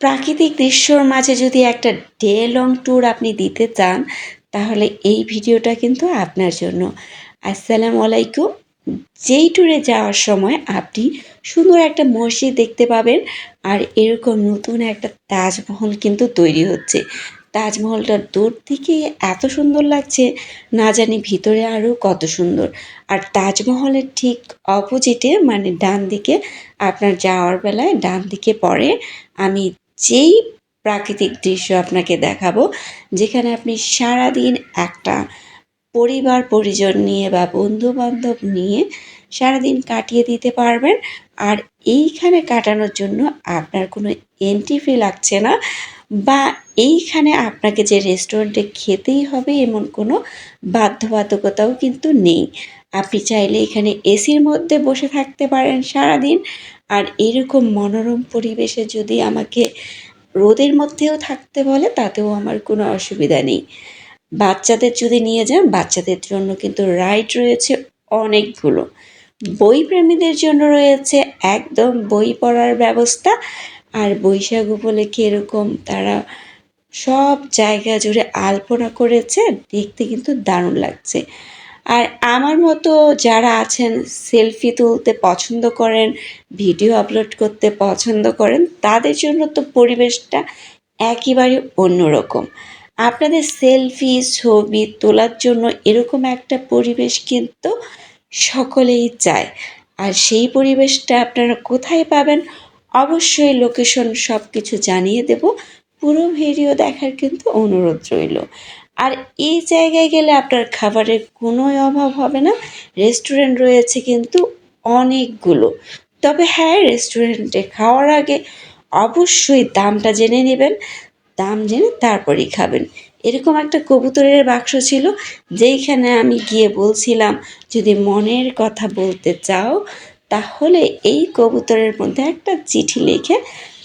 প্রাকৃতিক দৃশ্যর মাঝে যদি একটা ডে লং ট্যুর আপনি দিতে চান, তাহলে এই ভিডিওটা কিন্তু আপনার জন্য। আসসালামু আলাইকুম। যেই ট্যুরে যাওয়ার সময় আপনি সুন্দর একটা মসজিদ দেখতে পাবেন আর এরকম নতুন একটা তাজমহল কিন্তু তৈরি হচ্ছে। তাজমহলটা দূর থেকে এত সুন্দর লাগছে, না জানি ভিতরে আরও কত সুন্দর। আর তাজমহলের ঠিক অপোজিটে মানে ডান দিকে, আপনার যাওয়ার বেলায় ডান দিকে পড়ে, আমি যেই প্রাকৃতিক দৃশ্য আপনাকে দেখাবো, যেখানে আপনি সারাদিন একটা পরিবার, পরিজন নিয়ে বা বন্ধু বান্ধব নিয়ে সারাদিন কাটিয়ে দিতে পারবেন। আর এইখানে কাটানোর জন্য আপনার কোনো এন্ট্রি ফি লাগছে না বা এইখানে আপনাকে যে রেস্টুরেন্টে খেতেই হবে এমন কোনো বাধ্যবাধকতাও কিন্তু নেই। আপনি চাইলে এখানে এসির মধ্যে বসে থাকতে পারেন সারাদিন। আর এরকম মনোরম পরিবেশে যদি আমাকে রোদের মধ্যেও থাকতে বলে, তাতেও আমার কোনো অসুবিধা নেই। বাচ্চাদের যদি নিয়ে যান, বাচ্চাদের জন্য কিন্তু রাইড রয়েছে অনেকগুলো। বই প্রেমীদের জন্য রয়েছে একদম বই পড়ার ব্যবস্থা। আর বৈশাখ উপলক্ষে এরকম তারা সব জায়গা জুড়ে আলপনা করেছে, দেখতে কিন্তু দারুণ লাগছে। আর আমার মতো যারা আছেন সেলফি তুলতে পছন্দ করেন ভিডিও আপলোড করতে পছন্দ করেন, তাদের জন্য তো পরিবেশটা একেবারে অন্যরকম। আপনাদের সেলফি ছবি তোলার জন্য এরকম একটা পরিবেশ কিন্তু সকলেই চায়। আর সেই পরিবেশটা আপনারা কোথায় পাবেন, অবশ্যই লোকেশন সব কিছু জানিয়ে দেব। পুরো ভিডিও দেখার কিন্তু অনুরোধ রইল। আর এই জায়গায় গেলে আপনার খাবারের কোনো অভাব হবে না। রেস্টুরেন্ট রয়েছে কিন্তু অনেকগুলো। তবে হ্যাঁ রেস্টুরেন্টে খাওয়ার আগে অবশ্যই দামটা জেনে নেবেন। দাম জেনে তারপরেই খাবেন। এরকম একটা কবুতরের বাক্স ছিল, যেইখানে আমি গিয়ে বলছিলাম, যদি মনের কথা বলতে চাও, তাহলে এই কবুতরের মধ্যে একটা চিঠি লিখে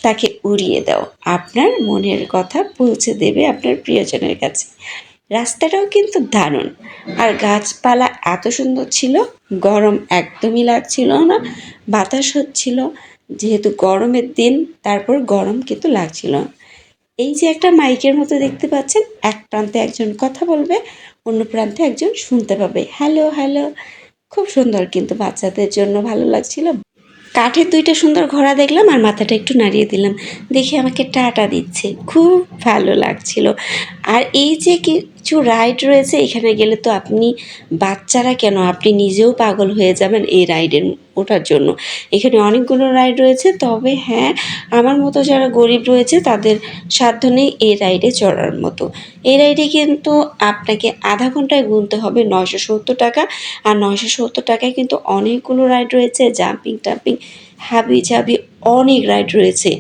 তাকে উড়িয়ে দাও। আপনার মনের কথা পৌঁছে দেবে আপনার প্রিয়জনের কাছে। রাস্তাটাও কিন্তু দারুণ। আর গাছপালা এত সুন্দর ছিল, গরম একদমই লাগছিল না, বাতাস হচ্ছিল। যেহেতু গরমের দিন, তারপর গরম কিন্তু লাগছিল। এই যে একটা মাইকের মতো দেখতে পাচ্ছেন, এক প্রান্তে একজন কথা বলবে, অন্য প্রান্তে একজন শুনতে পাবে। Hello hello. খুব সুন্দর কিন্তু বাচ্চাদের জন্য ভালো লাগছিল। কাঠের দুইটা সুন্দর ঘোড়া দেখলাম আর মাথাটা একটু নাড়িয়ে দিলাম। দেখে আমাকে টাটা দিচ্ছে। খুব ভালো লাগছিল। আর এই যে কিছু রাইড রয়েছে, এখানে গেলে তো আপনি বাচ্চারা কেন? আপনি নিজেও পাগল হয়ে যাবেন এই রাইডের ওঠার জন্য। এখানে অনেকগুলো রাইড রয়েছে, তবে হ্যাঁ আমার মতো যারা গরিব রয়েছে, তাদের সাধ্য নেই এই রাইডে চড়ার মতো। এই রাইডে কিন্তু আপনাকে আধা ঘন্টায় গুনতে হবে নয়শো সত্তর টাকা, আর নয়শো সত্তর টাকায় কিন্তু অনেকগুলো রাইড রয়েছে জাম্পিং টাম্পিং হাবি ঝাবি অনেক রাইড রয়েছে।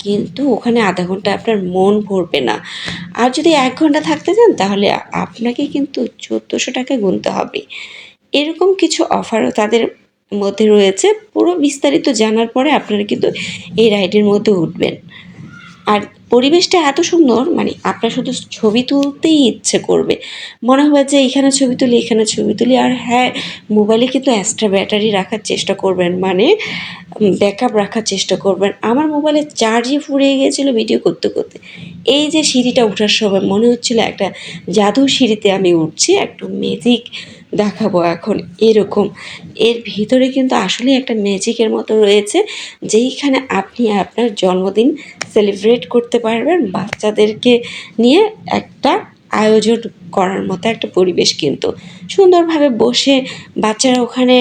কিন্তু ওখানে আধা ঘণ্টা আপনার মন ভরবে না। আর যদি এক ঘণ্টা থাকতে চান, তাহলে আপনাকে কিন্তু চোদ্দোশো টাকা গুনতে হবে। এরকম কিছু অফারও তাদের মধ্যে রয়েছে। পুরো বিস্তারিত জানার পরে আপনারা কিন্তু এই রাইডের মধ্যে উঠবেন। আর পরিবেশটা এত সুন্দর মানে আপনার শুধু ছবি তুলতেই ইচ্ছে করবে। মনে হয় যে এখানে ছবি তুলি, এখানে ছবি তুলি, আর হ্যাঁ মোবাইলে কিন্তু এক্সট্রা ব্যাটারি রাখার চেষ্টা করবেন মানে ব্যাকআপ রাখার চেষ্টা করবেন। আমার মোবাইলে চার্জই ফুরিয়ে গিয়েছিল ভিডিও করতে করতে। এই যে সিঁড়িটা ওঠার সময় মনে হচ্ছিল একটা জাদু সিঁড়িতে আমি উঠছি, একটু ম্যাজিক দেখাবো এখন এরকম। এর ভিতরে কিন্তু আসলে একটা ম্যাজিকের মতো রয়েছে, যেইখানে আপনি আপনার জন্মদিন সেলিব্রেট করতে পারবেন বাচ্চাদেরকে নিয়ে একটা আয়োজন করার মতো একটা পরিবেশ কিন্তু। সুন্দরভাবে বসে বাচ্চারা ওখানে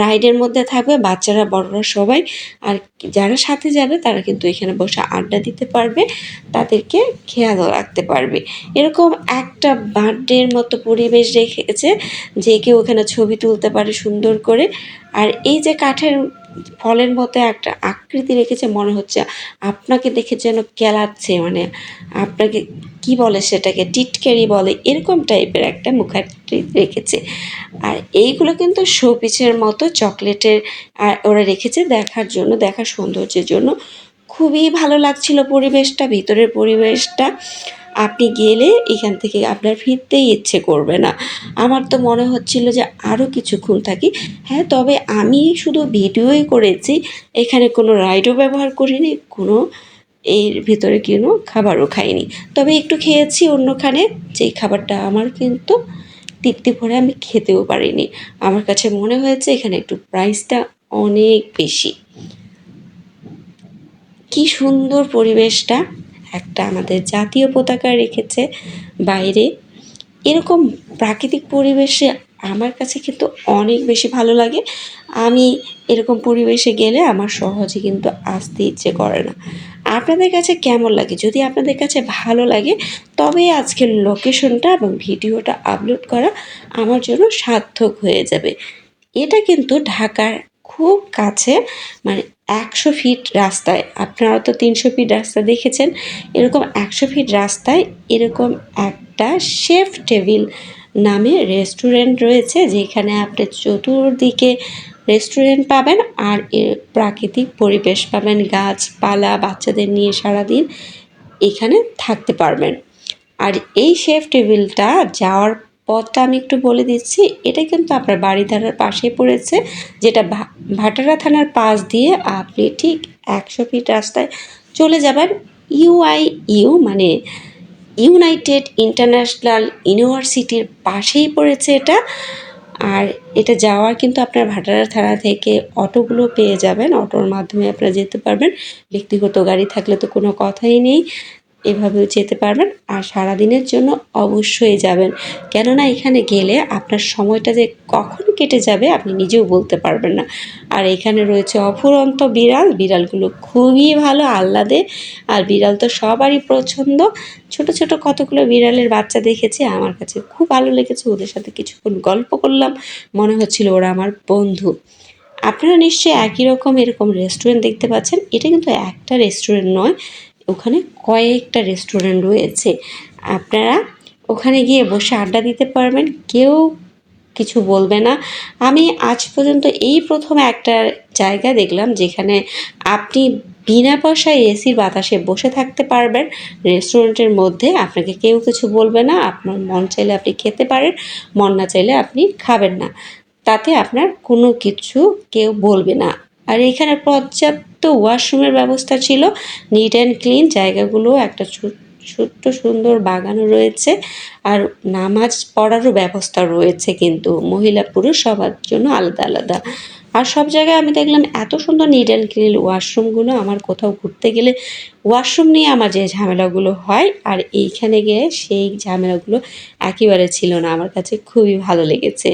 রাইডের মধ্যে থাকবে, বাচ্চারা, বড়রা সবাই। আর যারা সাথে যাবে, তারা কিন্তু এখানে বসে আড্ডা দিতে পারবে, তাদেরকে খেয়ালও রাখতে পারবে। এরকম একটা বার্থডের মতো পরিবেশ রেখেছে যে কেউ ওখানে ছবি তুলতে পারে সুন্দর করে। আর এই যে কাঠের ফলের মতো একটা আকৃতি রেখেছে, মনে হচ্ছে আপনাকে দেখে যেন কেলাচ্ছে মানে আপনাকে কি বলে সেটাকে, টিটকারি বলে, এরকম টাইপের একটা মুখাকৃতি রেখেছে। আর এইগুলো কিন্তু শোপিসের মতো চকলেটের, আর ওরা রেখেছে দেখার জন্য, দেখার সৌন্দর্যের জন্য। খুবই ভালো লাগছিল পরিবেশটা, ভিতরের পরিবেশটা। আপনি গেলে এখান থেকে আপনার ফিরতেই ইচ্ছে করবে না। আমার তো মনে হচ্ছিল যে আরও কিছুক্ষণ থাকি। হ্যাঁ তবে আমি শুধু ভিডিওই করেছি। এখানে কোনো রাইডও ব্যবহার করিনি, কোনো এর ভিতরে কোনো খাবারও খাইনি। তবে একটু খেয়েছি অন্যখানে, যেই খাবারটা আমার কিন্তু তৃপ্তি ভরে আমি খেতেও পারিনি। আমার কাছে মনে হয়েছে এখানে একটু প্রাইসটা অনেক বেশি। কি সুন্দর পরিবেশটা। একটা আমাদের জাতীয় পতাকা রেখেছে বাইরে। এরকম প্রাকৃতিক পরিবেশে আমার কাছে কিন্তু অনেক বেশি ভালো লাগে। আমি এরকম পরিবেশে গেলে আমার সহজে কিন্তু আসতে ইচ্ছে করে না। আপনাদের কাছে কেমন লাগে? যদি আপনাদের কাছে ভালো লাগে, তবে আজকের লোকেশনটা এবং ভিডিওটা আপলোড করা আমার জন্য সার্থক হয়ে যাবে। এটা কিন্তু ঢাকার খুব কাছে মানে একশো ফিট রাস্তায়, আপনারা তো তিনশো ফিট রাস্তা দেখেছেন, এরকম একশো ফিট রাস্তায় এরকম একটা শেফ টেবিল নামে রেস্টুরেন্ট রয়েছে, যেখানে আপনি চতুর্দিকে রেস্টুরেন্ট পাবেন আর এর প্রাকৃতিক পরিবেশ পাবেন, গাছপালা, বাচ্চাদের নিয়ে সারাদিন এখানে থাকতে পারবেন। আর এই শেফ টেবিলটা যাওয়ার পথটা আমি একটু বলে দিচ্ছি। এটা কিন্তু আপনার বাড়িধারার পাশেই পড়েছে, যেটা ভাটারা থানার পাশ দিয়ে আপনি ঠিক একশো ফিট রাস্তায় চলে যাবেন ইউআই ইউ মানে ইউনাইটেড ইন্টারন্যাশনাল ইউনিভার্সিটির পাশেই পড়েছে এটা। আর এটা যাওয়ার কিন্তু আপনার ভাটারা থানা থেকে অটোগুলো পেয়ে যাবেন। অটোর মাধ্যমে আপনারা যেতে পারবেন। ব্যক্তিগত গাড়ি থাকলে তো কোনো কথাই নেই। এভাবেও যেতে পারবেন আর সারাদিনের জন্য অবশ্যই যাবেন। কেননা এখানে গেলে আপনার সময়টা যে কখন কেটে যাবে আপনি নিজেও বলতে পারবেন না। আর এখানে রয়েছে অফুরন্ত বিড়াল। বিড়ালগুলো খুবই ভালো, আহ্লাদে। আর বিড়াল তো সবারই পছন্দ। ছোট ছোট কতগুলো বিড়ালের বাচ্চা দেখেছি। আমার কাছে খুব ভালো লেগেছে। ওদের সাথে কিছুক্ষণ গল্প করলাম। মনে হচ্ছিল ওরা আমার বন্ধু। আপনারা নিশ্চয়ই একই রকম এরকম রেস্টুরেন্ট দেখতে পাচ্ছেন। এটা কিন্তু একটা রেস্টুরেন্ট নয়। ওখানে কয়েকটা রেস্টুরেন্ট রয়েছে। আপনারা ওখানে গিয়ে বসে আড্ডা দিতে পারবেন, কেউ কিছু বলবে না। আমি আজ পর্যন্ত এই প্রথম একটা জায়গা দেখলাম যেখানে আপনি বিনা পয়সায় এসির বাতাসে বসে থাকতে পারবেন। রেস্টুরেন্টের মধ্যে আপনাকে কেউ কিছু বলবে না, আপনার মন চাইলে আপনি খেতে পারেন, মন না চাইলে আপনি খাবেন না। তাতে আপনার কোনো কিছু কেউ বলবে না। আর এখানে পর্যাপ্ত ওয়াশরুমের ব্যবস্থা ছিল। নিট অ্যান্ড ক্লিন জায়গাগুলো, একটা ছোট্ট সুন্দর বাগানও রয়েছে। আর নামাজ পড়ারও ব্যবস্থা রয়েছে কিন্তু। মহিলা পুরুষ সবার জন্য আলাদা আলাদা। আর সব জায়গায় আমি দেখলাম এত সুন্দর নিট অ্যান্ড ক্লিন ওয়াশরুমগুলো। আমার কোথাও ঘুরতে গেলে ওয়াশরুম নিয়ে আমার যে ঝামেলাগুলো হয়, আর এইখানে গিয়ে সেই ঝামেলাগুলো একেবারে ছিল না। আমার কাছে খুবই ভালো লেগেছে।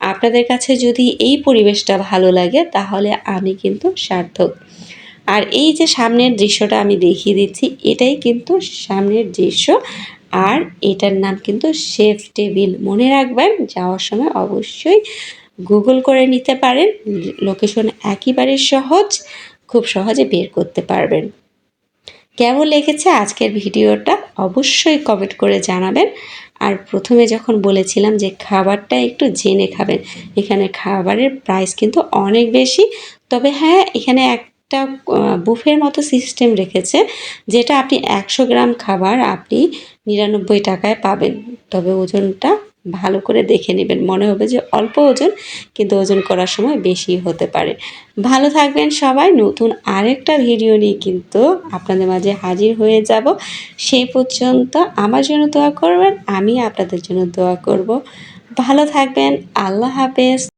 আপনাদের কাছে যদি এই পরিবেশটা ভালো লাগে, তাহলে আমি কিন্তু সার্থক। আর এই যে সামনের দৃশ্যটা আমি দেখিয়ে দিচ্ছি, এটাই কিন্তু সামনের দৃশ্য। আর এটার নাম কিন্তু শেফ টেবিল। মনে রাখবেন, যাওয়ার সময় অবশ্যই গুগল করে নিতে পারেন। লোকেশন একেবারে সহজ, খুব সহজে বের করতে পারবেন। কেমন লেগেছে আজকের ভিডিওটা অবশ্যই কমেন্ট করে জানাবেন। আর প্রথমে যখন বলেছিলাম যে খাবারটা একটু জেনে খাবেন, এখানে খাবারের প্রাইস কিন্তু অনেক বেশি। তবে হ্যাঁ এখানে একটা বুফের মতো সিস্টেম রেখেছে, যেটা আপনি একশো গ্রাম খাবার আপনি নিরানব্বই টাকায় পাবেন। তবে ওজনটা ভালো করে দেখে নেবেন। মনে হবে যে অল্প ওজন, কিন্তু ওজন করার সময় বেশি হতে পারে। ভালো থাকবেন সবাই। নতুন আরেকটা ভিডিও নিয়ে কিন্তু আপনাদের মাঝে হাজির হয়ে যাব। সেই পর্যন্ত আমার জন্য দোয়া করবেন, আমি আপনাদের জন্য দোয়া করব। ভালো থাকবেন। আল্লাহ হাফেজ।